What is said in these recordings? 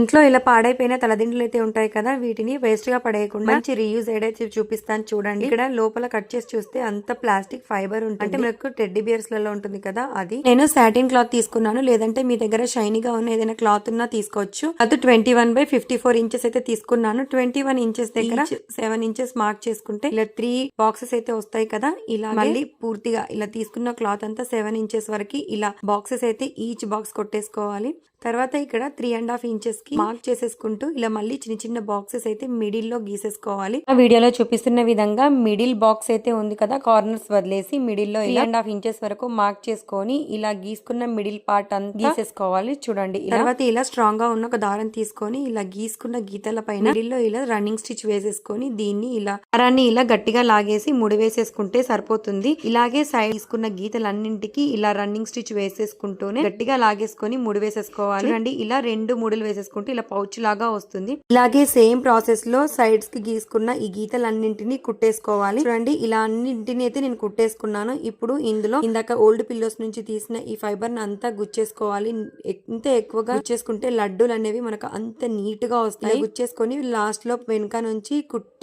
ఇంట్లో ఇలా పాడైపోయిన తలదిండ్లు అయితే ఉంటాయి కదా వీటిని వేస్ట్గా పడేయకుండా మంచి రీయూజ్ అయితే చూపిస్తాను చూడండి. ఇక్కడ లోపల కట్ చేసి చూస్తే అంత ప్లాస్టిక్ ఫైబర్ ఉంటుంది. అంటే మనకు టెడ్డీ బియర్స్లలో ఉంటుంది కదా అది. నేను సాటిన్ క్లాత్ తీసుకున్నాను. లేదంటే మీ దగ్గర షైనీగా ఉన్న ఏదైనా క్లాత్ ఉన్నా తీసుకోవచ్చు. అది twenty one by fifty four inches అయితే తీసుకున్నాను. ట్వంటీ వన్ ఇంచెస్ దగ్గర సెవెన్ ఇంచెస్ మార్క్ చేసుకుంటే ఇలా త్రీ బాక్సెస్ అయితే వస్తాయి కదా ఇలా మళ్ళీ పూర్తిగా ఇలా తీసుకున్న క్లాత్ అంతా సెవెన్ ఇంచెస్ వరకు ఇలా బాక్సెస్ అయితే ఈచ్ బాక్స్ కొట్టేసుకోవాలి. తర్వాత ఇక్కడ త్రీ అండ్ హాఫ్ ఇంచెస్కి మార్క్ చేసేసుకుంటూ ఇలా మళ్ళీ చిన్న చిన్న బాక్సెస్ అయితే మిడిల్లో గీసేసుకోవాలి. ఆ వీడియోలో చూపిస్తున్న విధంగా మిడిల్ బాక్స్ అయితే ఉంది కదా కార్నర్స్ వదిలేసి మిడిల్లో త్రీ అండ్ హాఫ్ ఇంచెస్ వరకు మార్క్ చేసుకొని ఇలా గీసుకున్న మిడిల్ పార్ట్ అంతా గీసేసుకోవాలి. చూడండి తర్వాత ఇలా స్ట్రాంగ్గా ఉన్న ఒక దారం తీసుకొని ఇలా గీసుకున్న గీతల పైన మిడిల్లో ఇలా రన్నింగ్ స్టిచ్ వేసేసుకొని దీన్ని ఇలా దారాన్ని ఇలా గట్టిగా లాగేసి ముడి వేసేసుకుంటే సరిపోతుంది. ఇలాగే సైడ్ తీసుకున్న గీతలన్నింటికి ఇలా రన్నింగ్ స్టిచ్ వేసేసుకుంటూనే గట్టిగా లాగేసుకొని ముడి వేసేసుకోవాలి చూడండి ఇలా రెండు ముడులు వేసేసుకుంటే ఇలా పౌచ్ లాగా వస్తుంది. ఇలాగే సేమ్ ప్రాసెస్లో సైడ్స్కి గీసుకున్న ఈ గీతలన్నింటినీ కుట్టేసుకోవాలి. చూడండి ఇలా అన్నింటిని అయితే నేను కుట్టేసుకున్నాను. ఇప్పుడు ఇందులో ఇందాక ఓల్డ్ పిల్లోస్ నుంచి తీసిన ఈ ఫైబర్ని అంతా గుచ్చేసుకోవాలి. ఎంత ఎక్కువగా గుచ్చేసుకుంటే లడ్డూలు అనేవి మనకు అంత నీట్గా వస్తాయి గుచ్చేసుకొని లాస్ట్లో వెనుక నుంచి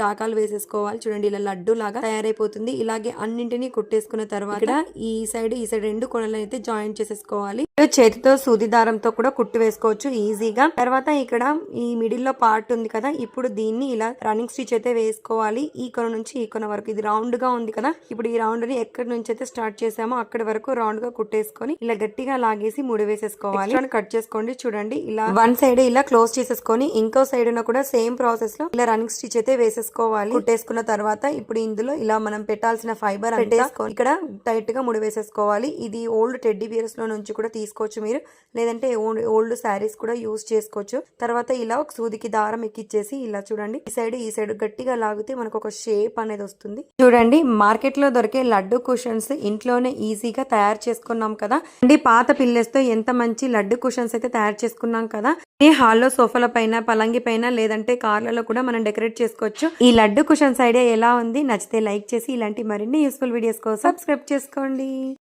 టాకాలు వేసేసుకోవాలి. చూడండి ఇలా లడ్డు లాగా తయారైపోతుంది. ఇలాగే అన్నింటినీ కుట్టేసుకున్న తర్వాత ఈ సైడ్ ఈ సైడ్ రెండు కొనలను అయితే జాయిన్ చేసేసుకోవాలి. చేతితో సూది దారంతో కూడా కుట్టు వేసుకోవచ్చు ఈజీగా. తర్వాత ఇక్కడ ఈ మిడిల్లో పార్ట్ ఉంది కదా ఇప్పుడు దీన్ని ఇలా రన్నింగ్ స్టిచ్ అయితే వేసుకోవాలి. ఈ కొన నుంచి ఈ కొన వరకు ఇది రౌండ్గా ఉంది కదా. ఇప్పుడు ఈ రౌండ్ని ఎక్కడి నుంచి అయితే స్టార్ట్ చేసామో అక్కడి వరకు రౌండ్గా కుట్టేసుకొని ఇలా గట్టిగా లాగేసి ముడి వేసేసుకోవాలి. కట్ చేసుకోండి చూడండి. ఇలా వన్ సైడ్ ఇలా క్లోజ్ చేసేసుకొని ఇంకో సైడ్ కూడా సేమ్ ప్రాసెస్లో ఇలా రన్నింగ్ స్టిచ్ అయితే వేసేసుకోవాలి. కుట్టేసుకున్న తర్వాత ఇప్పుడు ఇందులో ఇలా మనం పెట్టాల్సిన ఫైబర్ పెట్టేసుకొని ఇక్కడ టైట్గా ముడి వేసేసుకోవాలి. ఇది ఓల్డ్ టెడ్డీ బియర్స్లో నుంచి కూడా తీసుకోవచ్చు మీరు. లేదంటే ఓల్డ్ శారీస్ కూడా యూజ్ చేసుకోవచ్చు. తర్వాత ఇలా ఒక సూదికి దారం ఎక్కిచ్చేసి ఇలా చూడండి. ఈ సైడ్ ఈ సైడ్ గట్టిగా లాగితే మనకు ఒక షేప్ అనేది వస్తుంది. చూడండి మార్కెట్లో దొరికే లడ్డు కుషన్స్ ఇంట్లోనే ఈజీగా తయారు చేసుకున్నాం కదా. అండి పాత పిల్లెస్తో ఎంత మంచి లడ్డు కుషన్స్ అయితే తయారు చేసుకున్నాం కదా. ఈ హాల్లో సోఫాల పైన పలంగి పైన లేదంటే కార్లలో కూడా మనం డెకరేట్ చేసుకోవచ్చు. ఈ లడ్డు కుషన్స్ ఐడియా ఎలా ఉంది? నచ్చితే లైక్ చేసి ఇలాంటి మరిన్ని యూస్ఫుల్ వీడియోస్ కోసం సబ్స్క్రైబ్ చేసుకోండి.